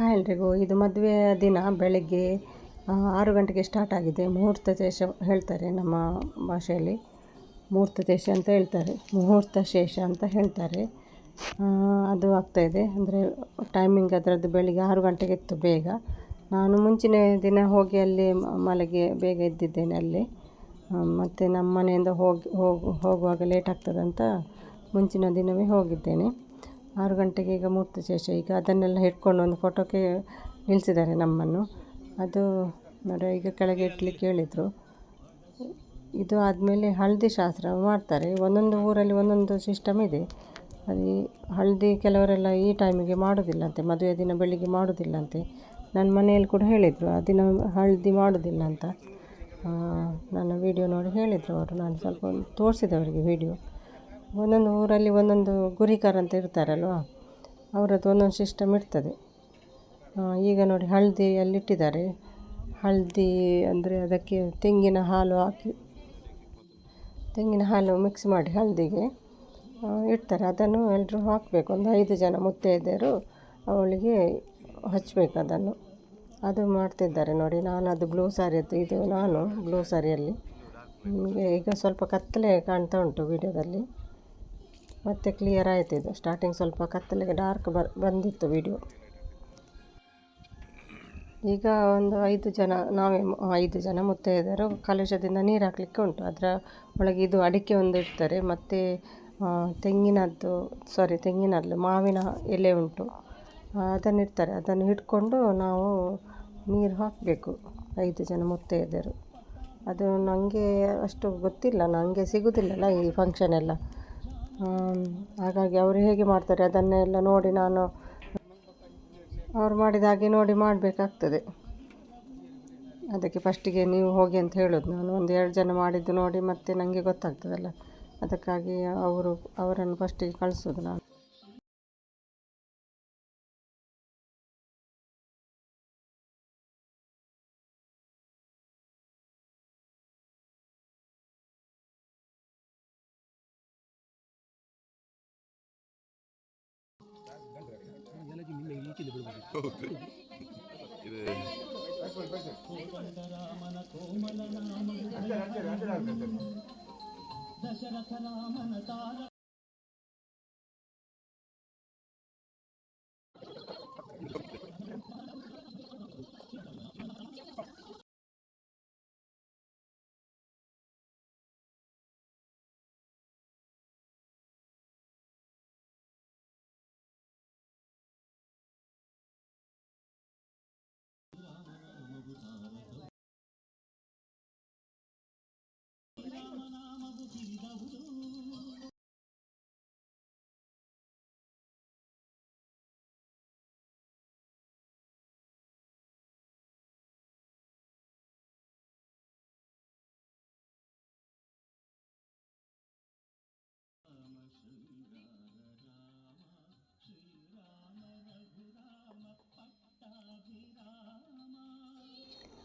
Hi ಎಲ್ರಿಗೂ ಇದು ಮದುವೆಯ ದಿನ ಬೆಳಗ್ಗೆ ಆರು ಗಂಟೆಗೆ ಸ್ಟಾರ್ಟ್ ಆಗಿದೆ. ಮುಹೂರ್ತ ಶೇಷ ಹೇಳ್ತಾರೆ ನಮ್ಮ ಭಾಷೆಯಲ್ಲಿ. ಮುಹೂರ್ತ ಶೇಷ ಅಂತ ಹೇಳ್ತಾರೆ. ಮುಹೂರ್ತ ಶೇಷ ಅಂತ ಹೇಳ್ತಾರೆ. ಅದು ಆಗ್ತಾಯಿದೆ ಅಂದರೆ ಟೈಮಿಂಗ್ ಅದರದ್ದು ಬೆಳಿಗ್ಗೆ ಆರು ಗಂಟೆಗೆ ಇತ್ತು ಬೇಗ. ನಾನು ಮುಂಚಿನ ದಿನ ಹೋಗಿ ಅಲ್ಲಿ ಮಲಗಿ ಬೇಗ ಎದ್ದಿದ್ದೇನೆ ಅಲ್ಲಿ. ಮತ್ತು ನಮ್ಮ ಮನೆಯಿಂದ ಹೋಗಿ, ಹೋಗು, ಹೋಗುವಾಗ ಲೇಟ್ ಆಗ್ತದಂತ ಮುಂಚಿನ ದಿನವೇ ಹೋಗಿದ್ದೇನೆ. ಆರು ಗಂಟೆಗೆ ಈಗ ಮೂರ್ತಿ ಶೇಷ ಈಗ ಅದನ್ನೆಲ್ಲ ಹಿಡ್ಕೊಂಡು ಒಂದು ಫೋಟೋಕ್ಕೆ ನಿಲ್ಲಿಸಿದ್ದಾರೆ ನಮ್ಮನ್ನು. ಅದು ನೋಡಿ, ಈಗ ಕೆಳಗೆ ಇಡ್ಲಿಕ್ಕೆ ಹೇಳಿದರು. ಇದು ಆದಮೇಲೆ ಹಳದಿ ಶಾಸ್ತ್ರ ಮಾಡ್ತಾರೆ. ಒಂದೊಂದು ಊರಲ್ಲಿ ಒಂದೊಂದು ಸಿಸ್ಟಮ್ ಇದೆ. ಅದು ಹಳದಿ ಕೆಲವರೆಲ್ಲ ಈ ಟೈಮಿಗೆ ಮಾಡೋದಿಲ್ಲಂತೆ, ಮದುವೆ ದಿನ ಬೆಳಿಗ್ಗೆ ಮಾಡೋದಿಲ್ಲಂತೆ. ನನ್ನ ಮನೆಯಲ್ಲಿ ಕೂಡ ಹೇಳಿದರು, ಆ ದಿನ ಹಳದಿ ಮಾಡೋದಿಲ್ಲ ಅಂತ. ನನ್ನ ವೀಡಿಯೋ ನೋಡಿ ಹೇಳಿದರು ಅವರು. ನಾನು ಸ್ವಲ್ಪ ತೋರಿಸಿದೆ ಅವರಿಗೆ ವೀಡಿಯೋ ಒಂದೊಂದು ಊರಲ್ಲಿ ಒಂದೊಂದು ಗುರಿಕಾರ ಅಂತ ಇರ್ತಾರಲ್ವ, ಅವರದ್ದು ಒಂದೊಂದು ಸಿಸ್ಟಮ್ ಇರ್ತದೆ. ಈಗ ನೋಡಿ ಹಳದಿ ಅಲ್ಲಿಟ್ಟಿದ್ದಾರೆ. ಹಳದಿ ಅಂದರೆ ಅದಕ್ಕೆ ತೆಂಗಿನ ಹಾಲು ಹಾಕಿ, ತೆಂಗಿನ ಹಾಲು ಮಿಕ್ಸ್ ಮಾಡಿ ಹಳದಿಗೆ ಇಡ್ತಾರೆ. ಅದನ್ನು ಎಲ್ಲರೂ ಹಾಕಬೇಕು. ಒಂದು ಐದು ಜನ ಮುತ್ತೈದೆಯರು ಅವಳಿಗೆ ಹಚ್ಚಬೇಕು ಅದನ್ನು. ಅದು ಮಾಡ್ತಿದ್ದಾರೆ ನೋಡಿ. ನಾನು ಅದು ಬ್ಲೂ ಸಾರಿಯದ್ದು ಇದು, ನಾನು ಬ್ಲೂ ಸಾರಿಯಲ್ಲಿ ನಿಮಗೆ ಈಗ ಸ್ವಲ್ಪ ಕತ್ತಲೆ ಕಾಣ್ತಾ ಉಂಟು ವಿಡಿಯೋದಲ್ಲಿ ಮತ್ತೆ ಕ್ಲಿಯರ್ ಆಯಿತು ಇದು. ಸ್ಟಾರ್ಟಿಂಗ್ ಸ್ವಲ್ಪ ಕತ್ತಲಿಗೆ ಡಾರ್ಕ್ ಬರ್ ಬಂದಿತ್ತು ವಿಡಿಯೋ ಈಗ ಒಂದು ಐದು ಜನ, ನಾವೇ ಐದು ಜನ ಮುತ್ತೈದರು ಕಲುಷದಿಂದ ನೀರು ಹಾಕಲಿಕ್ಕೆ ಉಂಟು. ಅದರ ಒಳಗೆ ಇದು ಅಡಿಕೆ ಒಂದು ಇಡ್ತಾರೆ. ಮತ್ತು ತೆಂಗಿನದ್ದು ಸಾರಿ ತೆಂಗಿನಲ್ಲ ಮಾವಿನ ಎಲೆ ಉಂಟು. ಅದನ್ನು ಇಡ್ತಾರೆ. ಅದನ್ನು ಹಿಡ್ಕೊಂಡು ನಾವು ನೀರು ಹಾಕಬೇಕು, ಐದು ಜನ ಮುತ್ತೈದರು ಅದು ನನಗೆ ಅಷ್ಟು ಗೊತ್ತಿಲ್ಲ. ನನಗೆ ಸಿಗೋದಿಲ್ಲಲ್ಲ ಈ ಫಂಕ್ಷನ್ ಎಲ್ಲ. ಹಾಗಾಗಿ ಅವರು ಹೇಗೆ ಮಾಡ್ತಾರೆ ಅದನ್ನೆಲ್ಲ ನೋಡಿ ನಾನು ಅವ್ರು ಮಾಡಿದ ಹಾಗೆ ನೋಡಿ ಮಾಡಬೇಕಾಗ್ತದೆ. ಅದಕ್ಕೆ ಫಸ್ಟಿಗೆ ನೀವು ಹೋಗಿ ಅಂತ ಹೇಳೋದು ನಾನು. ಒಂದು ಎರಡು ಜನ ಮಾಡಿದ್ದು ನೋಡಿ ಮತ್ತೆ ನನಗೆ ಗೊತ್ತಾಗ್ತದಲ್ಲ. ಅದಕ್ಕಾಗಿ ಅವರು ಅವರನ್ನು ಫಸ್ಟಿಗೆ ಕಳಿಸೋದು ನಾನು. ഇത് ദശരഥ രാമന താര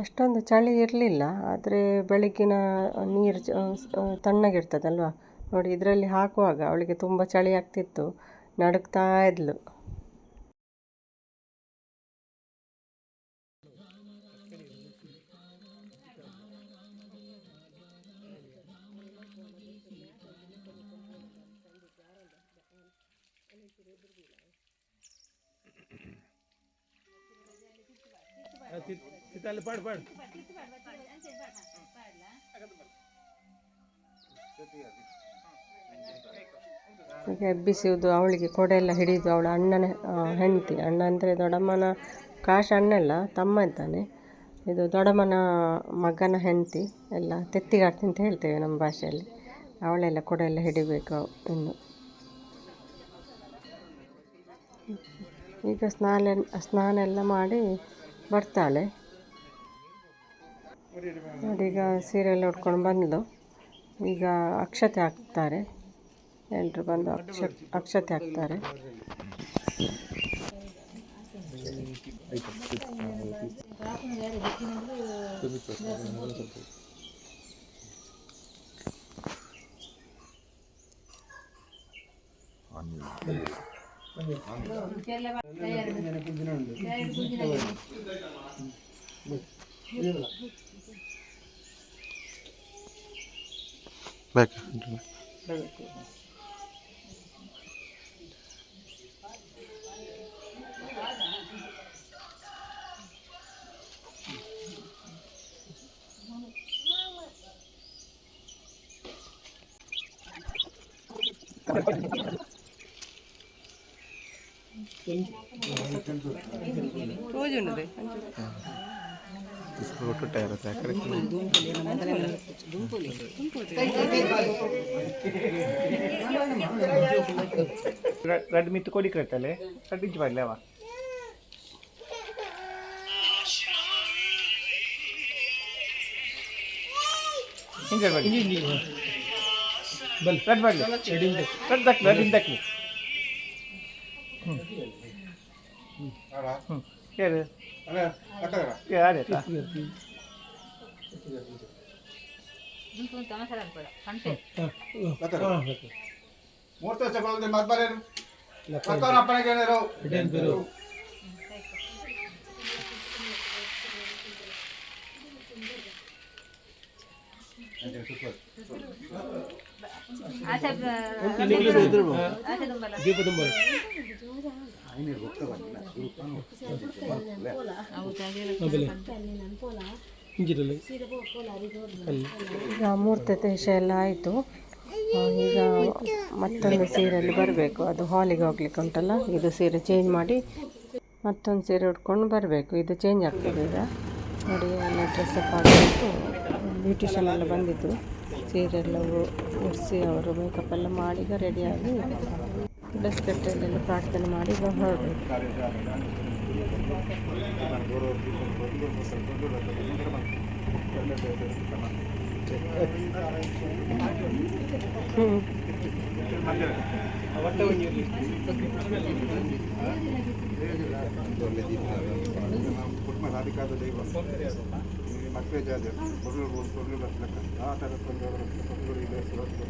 ಅಷ್ಟೊಂದು ಚಳಿ ಇರಲಿಲ್ಲ, ಆದರೆ ಬೆಳಗ್ಗಿನ ನೀರು ತಣ್ಣಗಿರ್ತದಲ್ವ? ನೋಡಿ, ಇದರಲ್ಲಿ ಹಾಕುವಾಗ ಅವಳಿಗೆ ತುಂಬ ಚಳಿ ಆಗ್ತಿತ್ತು. ನಡುಗ್ತಾ ಇದ್ಲು. ತಲೆ ಪಾಡು ಪಾಡು. ಹೀಗೆ ಎಬ್ಬಿಸುವುದು, ಅವಳಿಗೆ ಕೊಡೆಲ್ಲ ಹಿಡಿದು, ಅವಳ ಅಣ್ಣನ ಹೆಂಡತಿ, ಅಣ್ಣ ಅಂದರೆ ದೊಡ್ಡಮ್ಮನ ಕಾಶ ಅಣ್ಣಲ್ಲ, ತಮ್ಮ ಇದ್ದಾನೆ. ಇದು ದೊಡ್ಡಮ್ಮನ ಮಗನ ಹೆಂಡತಿ, ಎಲ್ಲ ತೆತ್ತಿಗಾರ್ತಿ ಅಂತ ಹೇಳ್ತೇವೆ ನಮ್ಮ ಭಾಷೆಯಲ್ಲಿ. ಅವಳೆಲ್ಲ ಕೊಡೆಲ್ಲ ಹಿಡಿಬೇಕು ಇನ್ನು. ಈಗ ಸ್ನಾನ ಸ್ನಾನ ಎಲ್ಲ ಮಾಡಿ ಬರ್ತಾಳೆ. ನೋಡಿ ಸೀರೆಲ್ಲ ಉಟ್ಕೊಂಡು ಬಂದಳು ಈಗ ಅಕ್ಷತೆ ಹಾಕ್ತಾರೆ. ಎಲ್ಲರೂ ಬಂದು ಅಕ್ಷ ಅಕ್ಷತೆ ಹಾಕ್ತಾರೆ. ಬ್ಯಾಕ್ రోజు ఉన్నది ಬೇಕಾ ಬಿಸ್ಕುಟ್ ಇರುತ್ತೆ ಆ ಕಡೆ ರೆಡ್ ಮಿತ್ತು ಕೊಡಿ ಕಟ್ಟಲೆ ಕಟ್ಟಿಂಚು ಮಾಡಲಿ ಅವ. ಹಿಂಗೆ ಮಾಡಿ ಬಲ್ ರೆಡ್ ಮಾಡಲಿ ರೆಡ್ ದಕ್ಲಿ ರೆಡ್ ಹಿಂದಕ್ಲಿ ಹ್ಞೂ ಯಾರು ಯಾರು ಮೂರ್ತ ಸಭೆ ಮದ್ಬರೇನು ಮತ್ತವನ ಅಪ್ಪನಿಗೆ ಏನಾರು ದೀಪ ತುಂಬ ಈಗ ಮೂರ್ತ ದೇಶ ಎಲ್ಲ ಆಯಿತು. ಈಗ ಮತ್ತೊಂದು ಸೀರೆಯಲ್ಲಿ ಬರಬೇಕು. ಅದು ಹಾಲಿಗೆ ಹೋಗ್ಲಿಕ್ಕೆ ಉಂಟಲ್ಲ, ಇದು ಸೀರೆ ಚೇಂಜ್ ಮಾಡಿ ಮತ್ತೊಂದು ಸೀರೆ ಉಟ್ಕೊಂಡು ಬರಬೇಕು. ಇದು ಚೇಂಜ್ ಆಗ್ತದೆ ಈಗ. ನೋಡಿ, ಎಲ್ಲ ಡ್ರೆಸ್ ಆಗಬೇಕು ಬ್ಯೂಟಿಷನ್ ಎಲ್ಲ ಬಂದಿದ್ದು ಸೀರೆ ಎಲ್ಲ ಉಡಿಸಿ ಅವರು ಮೇಕಪ್ ಎಲ್ಲ ಮಾಡಿ ಈಗ ರೆಡಿಯಾಗಿ ಡ್ರೆಸ್ ಕಟ್ಟೆಯಲ್ಲೆಲ್ಲ ಪ್ರಾರ್ಥನೆ ಮಾಡಿ ಈಗ ಹೊರಡಬೇಕು ಹ್ಞೂ ಸಾಧಿಕಾದ ದೈವ ಮಕ್ಕಳೇ ಜಾತಿ ಕೊಡಲು ಕೊಡಲು ಬರ್ಲಕ್ಕ ಆ ಥರ ತೊಂದರೆ ಕೊಡಲು ಇದೆ ಸುರಕ್ಷಿತ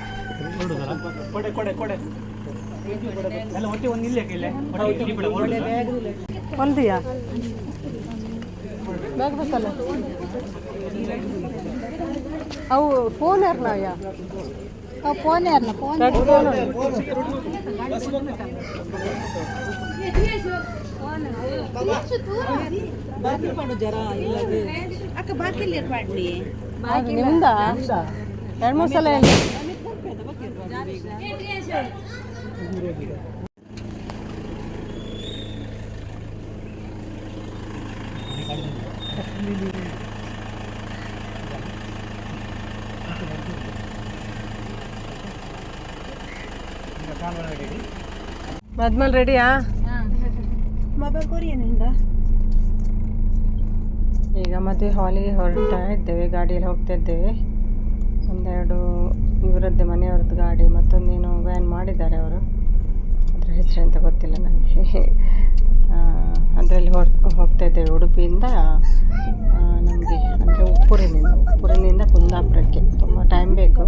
ಕೊಡೆ ಕೊಡೆ ಕೊಡೆ. ಎಲ್ಲ ಒಟ್ಟಿ ಒಂದು ಇಲ್ಲೇ ಇಲ್ಲಿ. ಬೇಕಲ್ಲ? ಅವು ಫೋನ್ ಯಾರು ನಾವ್ಯಾ ಅವ್ ಫೋನ್ ಯಾರನ್ನ ಫೋನ್ ಅಕ್ಕ ಬಾಕಿಲ್ ನಿಮ್ದ? ಎರಡು ಮೂರು ಸಲ ಹೇಳಿ ಮದ್ಮೇಲೆ ರೆಡಿಯಾ ಮೊಬೈಲ್ ಕೊರಿಯನಿಂದ ಈಗ ಮದುವೆ ಹಾಲಿಗೆ ಹೊರಡ್ತಾ ಇದ್ದೇವೆ ಗಾಡಿಯಲ್ಲಿ ಹೋಗ್ತಾ ಇದ್ದೇವೆ. ಒಂದೆರಡು ಇವರದ್ದೇ ಮನೆಯವ್ರದ್ದು ಗಾಡಿ, ಮತ್ತೊಂದೇನೋ ವ್ಯಾನ್ ಮಾಡಿದ್ದಾರೆ ಅವರು. ಅದರ ಹೆಸರೆಂತ ಗೊತ್ತಿಲ್ಲ ನನಗೆ ಅದರಲ್ಲಿ ಹೊರ, ಹೋಗ್ತಾ ಇದ್ದೇವೆ ಉಡುಪಿಯಿಂದ ನಮಗೆ ಅಂದರೆ ಉಪ್ಪೂರಿನಿಂದ ಉಪ್ಪೂರಿನಿಂದ ಕುಂದಾಪುರಕ್ಕೆ. ತುಂಬ ಟೈಮ್ ಬೇಕು.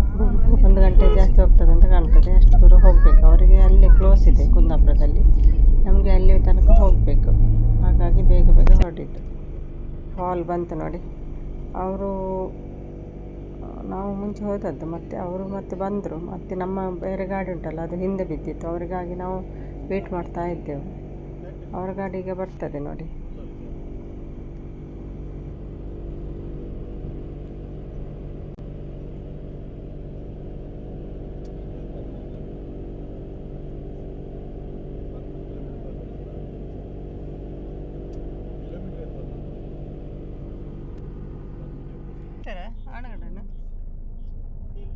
ಒಂದು ಗಂಟೆ ಜಾಸ್ತಿ ಹೋಗ್ತದೆ ಅಂತ ಕಾಣ್ತದೆ. ಅಷ್ಟು ದೂರ ಹೋಗಬೇಕು. ಅವರಿಗೆ ಅಲ್ಲೇ ಕ್ಲೋಸ್ ಇದೆ ಕುಂದಾಪುರದಲ್ಲಿ. ನಮಗೆ ಅಲ್ಲಿ ತನಕ ಹೋಗಬೇಕು. ಹಾಗಾಗಿ ಬೇಗ ಬೇಗ ಹೊರಟಿದ್ದು. ಹಾಲ್ ಬಂತು ನೋಡಿ. ಅವರು ನಾವು ಮುಂಚೆ ಹೋದದ್ದು, ಮತ್ತೆ ಅವರು ಮತ್ತೆ ಬಂದರು. ಮತ್ತು ನಮ್ಮ ಬೇರೆ ಗಾಡಿ ಉಂಟಲ್ಲ, ಅದು ಹಿಂದೆ ಬಿದ್ದಿತ್ತು. ಅವರಿಗಾಗಿ ನಾವು ವೇಟ್ ಮಾಡ್ತಾ ಇದ್ದೆವು. ಅವರ ಗಾಡಿ ಈಗ ಬರ್ತದೆ ನೋಡಿ.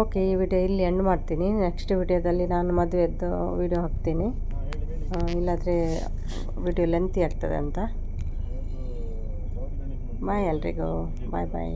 ಓಕೆ, ಈ ವಿಡಿಯೋ ಇಲ್ಲಿ ಎಂಡ್ ಮಾಡ್ತೀನಿ. ನೆಕ್ಸ್ಟ್ ವಿಡಿಯೋದಲ್ಲಿ ನಾನು ಮದುವೆದ್ದು ವಿಡಿಯೋ ಹಾಕ್ತೀನಿ. ಇಲ್ಲಾಂದರೆ ವಿಡಿಯೋ ಲೆಂತಿ ಆಗ್ತದೆ ಅಂತ. ಬಾಯ್ ಎಲ್ರಿಗೂ. ಬಾಯ್ ಬಾಯ್